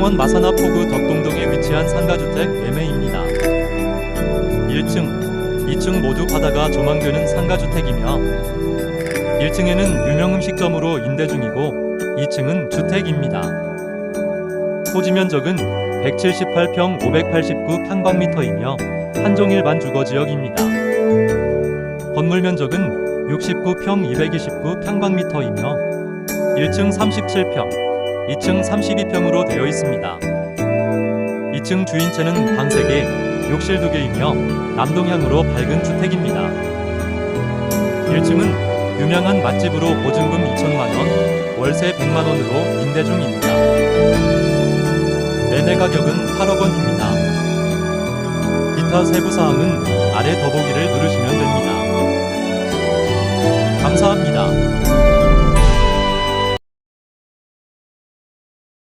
창원 마사나 포구 덕동동에 위치한 상가주택 매매입니다. 1층, 2층 모두 바다가 조망되는 상가주택이며 1층에는 유명 음식점으로 임대 중이고 2층은 주택입니다. 토지 면적은 178평 589 평방미터이며 한종일반 주거지역입니다. 건물 면적은 69평 229 평방미터이며 1층 37평, 2층 32평으로 되어 있습니다. 2층 주인채는 방 3개, 욕실 2개이며 남동향으로 밝은 주택입니다. 1층은 유명한 맛집으로 보증금 2천만 원, 월세 100만 원으로 임대 중입니다. 매매 가격은 8억 원입니다. 기타 세부 사항은 아래 더보기를